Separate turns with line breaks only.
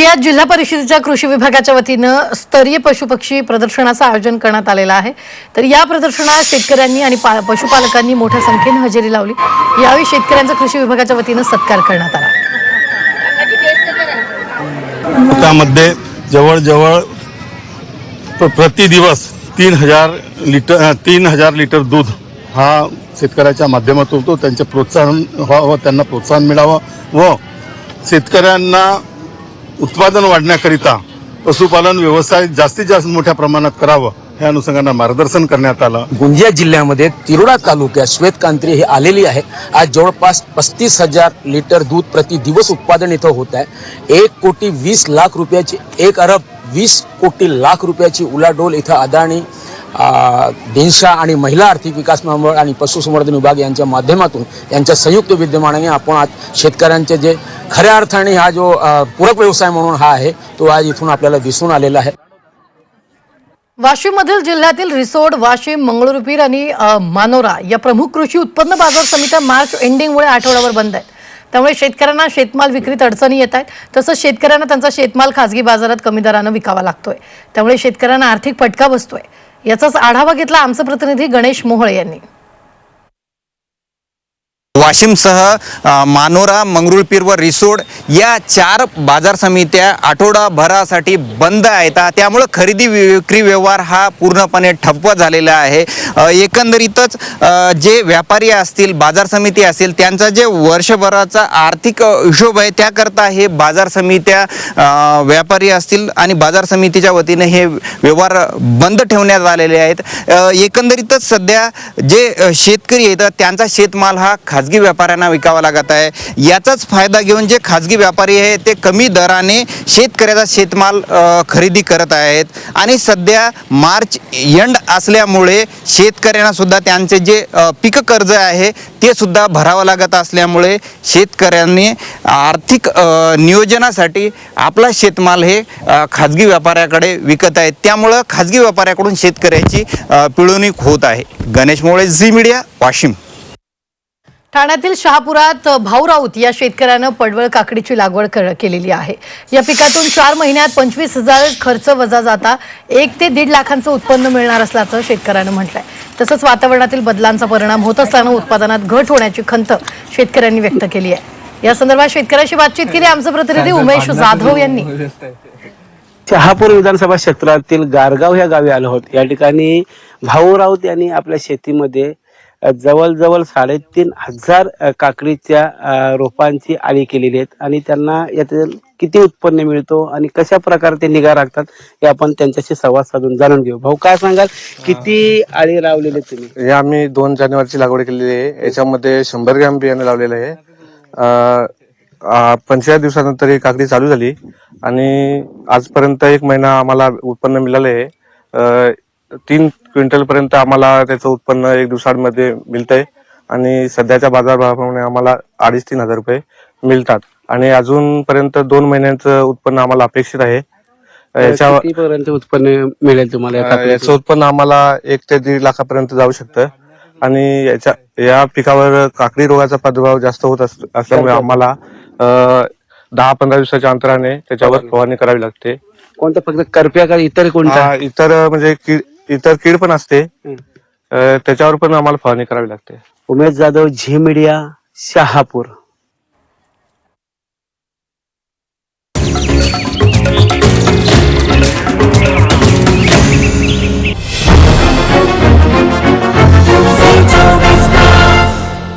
गोंदियात जिल्हा परिषदेच्या कृषी विभागाच्या वतीनं स्तरीय पशुपक्षी प्रदर्शनाचं आयोजन करण्यात आलेलं आहे. तर या प्रदर्शनात शेतकऱ्यांनी आणि पा- पशुपालकांनी मोठ्या संख्येनं हजेरी लावली. यावेळी शेतकऱ्यांचा कृषी विभागाच्या वतीनं सत्कार करण्यात आला.
त्यामध्ये जवळजवळ प्रतिदिवस प्रति दिवस तीन हजार लिटर तीन हजार लिटर दूध हा शेतकऱ्याच्या माध्यमातून तो त्यांचे प्रोत्साहन व्हावं त्यांना प्रोत्साहन मिळावं व शेतकऱ्यांना उत्पादन वाढण्याकरिता पशुपालन व्यवसाय जास्तीत जास्त मोठ्या प्रमाणात करावं या अनुषंगानं मार्गदर्शन करण्यात आलं.
गोंदिया जिल्ह्यामध्ये तिरोडा तालुक्यात श्वेतकांत्री ही आलेली आहे. आज जवळपास पस्तीस हजार लिटर दूध प्रति दिवस उत्पादन इथं होत आहे. एक कोटी वीस लाख रुपयाची एक अरब वीस कोटी लाख रुपयाची उलाढोल इथं अदाणी आ, दिनशा आणि महिला आर्थिक विकास मंडळ आणि पशुसंवर्धन विभाग यांच्या माध्यमातून यांच्या संयुक्त विद्यमानाने आपण आज शेतकऱ्यांचे जे खऱ्या अर्थाने हा जो पूरक व्यवसाय म्हणून हा आहे तो आज इथून आपल्याला दिसून आलेला आहे.
वाशिममधील जिल्ह्यातील रिसोड वाशिम मंगळुरपीर आणि मानोरा या प्रमुख कृषी उत्पन्न बाजार समित्या मार्च एंडिंगमुळे आठवड्यावर बंद आहेत. त्यामुळे शेतकऱ्यांना शेतमाल विक्रीत अडचणी येत आहेत. तसंच शेतकऱ्यांना त्यांचा शेतमाल खासगी बाजारात कमी दरानं विकावा लागतोय. त्यामुळे शेतकऱ्यांना आर्थिक फटका बसतोय. याचाच आढावा घेतला आमचे प्रतिनिधी गणेश मोहळे यांनी.
वाशिमसह मानोरा मंगरुळपीर व रिसोड या चार बाजार समित्या आठवडाभरासाठी बंद आहेत. त्यामुळं खरेदी विक्री व्यवहार हा पूर्णपणे ठप्प झालेला आहे. एकंदरीतच जे व्यापारी असतील बाजार समिती असतील त्यांचा जे वर्षभराचा आर्थिक हिशोब आहे त्याकरता हे बाजार समित्या व्यापारी असतील आणि बाजार समितीच्या वतीने हे व्यवहार बंद ठेवण्यात आलेले आहेत. एकंदरीतच सध्या जे शेतकरी आहेत त्यांचा शेतमाल हा खाजगी खाजगी व्यापाऱ्यांना विकावा लागत आहे. याचाच फायदा घेऊन जे खाजगी व्यापारी आहे ते कमी दराने शेतकऱ्याचा शेतमाल खरेदी करत आहेत. आणि सध्या मार्च एंड असल्यामुळे शेतकऱ्यांना सुद्धा त्यांचे जे पीक कर्ज आहे ते सुद्धा भरावं लागत असल्यामुळे शेतकऱ्यांनी आर्थिक नियोजनासाठी आपला शेतमाल हे खाजगी व्यापाऱ्याकडे विकत आहेत. त्यामुळं खाजगी व्यापाऱ्याकडून शेतकऱ्याची पिळवणूक होत आहे. Ganesh Mole Zee media Washim.
ठाण्यातील शहापुरात भाऊ राऊत या शेतकऱ्यानं पडवळ काकडीची लागवड कर- केलेली आहे. या पिकातून चार महिन्यात पंचवीस हजार खर्च वजा जाता एक ते दीड लाखांचं उत्पन्न मिळणार असल्याचं शेतकऱ्यानं म्हटलंय. तसंच वातावरणातील बदलांचा परिणाम होत असल्यानं उत्पादनात घट होण्याची खंत शेतकऱ्यांनी व्यक्त केली आहे. या संदर्भात शेतकऱ्याशी बातचीत केली आमचे प्रतिनिधी उमेश जाधव यांनी.
शहापूर विधानसभा क्षेत्रातील गारगाव या गावी आलो आहोत. या ठिकाणी भाऊ राऊत यांनी आपल्या शेतीमध्ये जवळजवळ साडेतीन हजार काकडीच्या रोपांची आळी केलेली आहेत. आणि त्यांना यातील किती उत्पन्न मिळतो आणि कशा प्रकारे ते निगा राखतात हे आपण त्यांच्याशी संवाद साधून जाणून घेऊ. भाऊ काय सांगाल? किती आळी लावलेली तुम्ही?
हे आम्ही दोन जानेवारीची लागवड केलेली आहे. याच्यामध्ये शंभर ग्रॅम बियाणे लावलेलं आहे. पंचेचाळीस दिवसानंतर ही काकडी चालू झाली. आणि आजपर्यंत एक महिना आम्हाला उत्पन्न मिळालं आहे. अं, तीन क्विंटल पर्यंत आम्हाला त्याचं उत्पन्न एक दिवसांमध्ये मिळतंय. आणि सध्याच्या बाजारभावाप्रमाणे आम्हाला अडीच तीन हजार रुपये मिळतात. आणि अजूनपर्यंत दोन महिन्यांचं उत्पन्न आम्हाला अपेक्षित आहे. याच्या
उत्पन्न मिळेल तुम्हाला
अं? याचं उत्पन्न आम्हाला एक ते दीड लाखापर्यंत जाऊ शकतं. आणि याच्या या पिकावर काकडी रोगाचा प्रादुर्भाव जास्त होत अस- असल्यामुळे आम्हाला अं, दहा पंधरा दिवसाच्या अंतराने त्याच्यावर फवारणी करावी लागते.
कोणतं फक्त करप्या का इतर कोणता
इतर म्हणजे इतर कीड पण असते. अं, त्याच्यावर पण आम्हाला फवारणी करावी लागते.
Umesh Jadhav Zee media Shahapur.